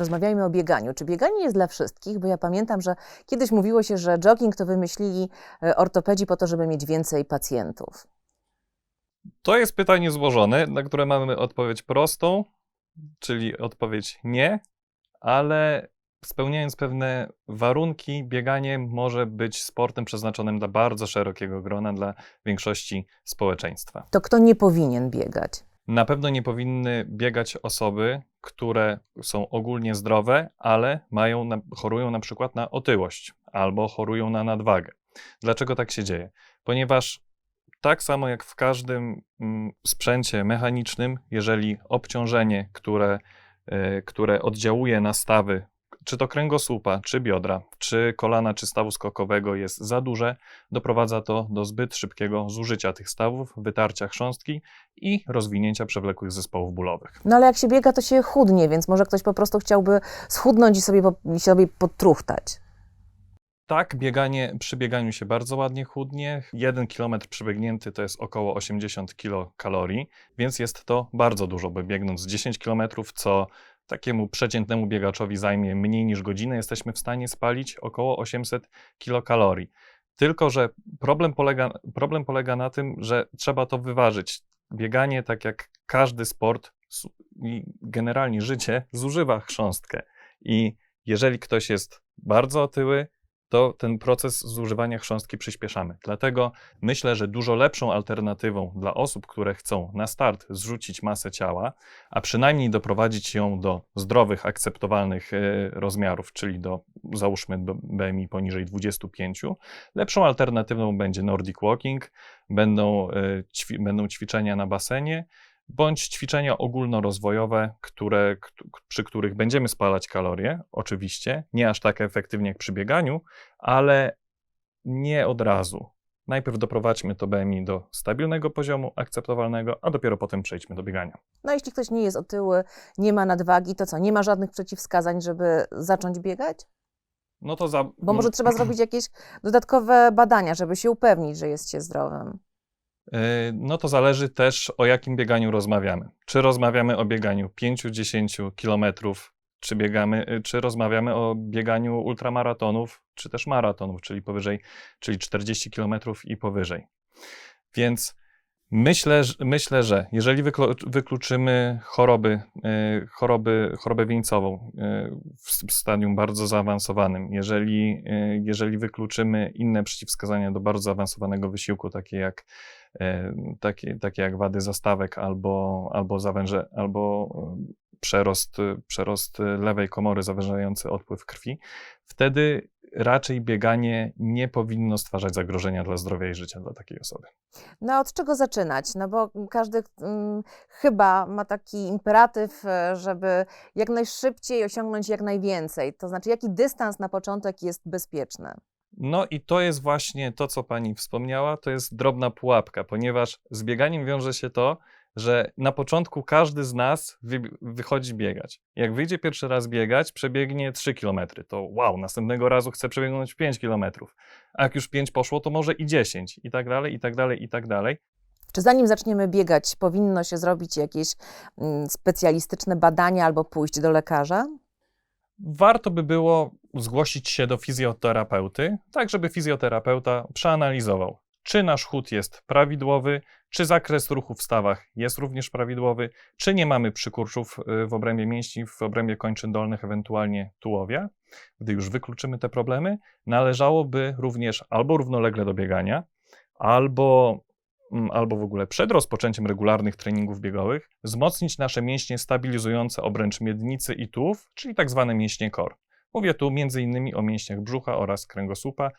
porozmawiajmy o bieganiu. Czy bieganie jest dla wszystkich? Bo ja pamiętam, że kiedyś mówiło się, że jogging to wymyślili e, ortopedzi po to, żeby mieć więcej pacjentów. To jest pytanie złożone, na które mamy odpowiedź prostą, czyli odpowiedź nie, ale spełniając pewne warunki, bieganie może być sportem przeznaczonym dla bardzo szerokiego grona, dla większości społeczeństwa. To kto nie powinien biegać? Na pewno nie powinny biegać osoby, które są ogólnie zdrowe, ale mają chorują na przykład na otyłość albo chorują na nadwagę. Dlaczego tak się dzieje? Ponieważ tak samo jak w każdym mm, sprzęcie mechanicznym, jeżeli obciążenie, które, y, które oddziałuje na stawy, czy to kręgosłupa, czy biodra, czy kolana, czy stawu skokowego jest za duże, doprowadza to do zbyt szybkiego zużycia tych stawów, wytarcia chrząstki i rozwinięcia przewlekłych zespołów bólowych. No ale jak się biega, to się chudnie, więc może ktoś po prostu chciałby schudnąć i sobie, i sobie podtruchtać. Tak, bieganie, przy bieganiu się bardzo ładnie chudnie. Jeden kilometr przebiegnięty to jest około 80 kilokalorii, więc jest to bardzo dużo, bo biegnąc 10 kilometrów, co takiemu przeciętnemu biegaczowi zajmie mniej niż godzinę, jesteśmy w stanie spalić około 800 kilokalorii. Tylko, że problem polega, problem polega na tym, że trzeba to wyważyć. Bieganie, tak jak każdy sport i generalnie życie, zużywa chrząstkę. I jeżeli ktoś jest bardzo otyły, to ten proces zużywania chrząstki przyspieszamy. Dlatego myślę, że dużo lepszą alternatywą dla osób, które chcą na start zrzucić masę ciała, a przynajmniej doprowadzić ją do zdrowych, akceptowalnych e, rozmiarów, czyli do załóżmy BMI poniżej 25, lepszą alternatywą będzie Nordic Walking, będą, e, będą ćwiczenia na basenie, bądź ćwiczenia ogólnorozwojowe, które, przy których będziemy spalać kalorie, oczywiście, nie aż tak efektywnie jak przy bieganiu, ale nie od razu. Najpierw doprowadźmy to BMI do stabilnego poziomu, akceptowalnego, a dopiero potem przejdźmy do biegania. No jeśli ktoś nie jest otyły, nie ma nadwagi, to co, nie ma żadnych przeciwwskazań, żeby zacząć biegać? No to za. Bo może trzeba zrobić jakieś dodatkowe badania, żeby się upewnić, że jest się zdrowym. Yy, No to zależy też o jakim bieganiu rozmawiamy. Czy rozmawiamy o bieganiu 5-10 kilometrów, czy biegamy, yy, czy rozmawiamy o bieganiu ultramaratonów, czy też maratonów, czyli powyżej, czyli 40 kilometrów i powyżej. Więc myślę, myślę, że jeżeli wyklu- wykluczymy choroby, yy, choroby, chorobę wieńcową yy, w stadium bardzo zaawansowanym, jeżeli, yy, jeżeli wykluczymy inne przeciwwskazania do bardzo zaawansowanego wysiłku, takie jak e, takie, takie jak wady zastawek albo, albo, zawęże, albo e, przerost, przerost lewej komory zawężający odpływ krwi, wtedy raczej bieganie nie powinno stwarzać zagrożenia dla zdrowia i życia dla takiej osoby. No od czego zaczynać? No bo każdy mm, chyba ma taki imperatyw, e, żeby jak najszybciej osiągnąć jak najwięcej. To znaczy, jaki dystans na początek jest bezpieczny? No i to jest właśnie to, co pani wspomniała, to jest drobna pułapka, ponieważ z bieganiem wiąże się to, że na początku każdy z nas wy, wychodzi biegać. Jak wyjdzie pierwszy raz biegać, przebiegnie 3 km, to wow, następnego razu chce przebiegnąć 5 km. A jak już 5 poszło, to może i 10 i tak dalej, i tak dalej, i tak dalej. Czy zanim zaczniemy biegać, powinno się zrobić jakieś mm, specjalistyczne badania albo pójść do lekarza? Warto by było zgłosić się do fizjoterapeuty, tak żeby fizjoterapeuta przeanalizował, czy nasz chód jest prawidłowy, czy zakres ruchu w stawach jest również prawidłowy, czy nie mamy przykurczów y, w obrębie mięśni, w obrębie kończyn dolnych, ewentualnie tułowia. Gdy już wykluczymy te problemy, należałoby również albo równolegle do biegania, albo, mm, albo w ogóle przed rozpoczęciem regularnych treningów biegowych wzmocnić nasze mięśnie stabilizujące obręcz miednicy i tułów, czyli tak zwane mięśnie core. Mówię tu innymi o mięśniach brzucha oraz kręgosłupa,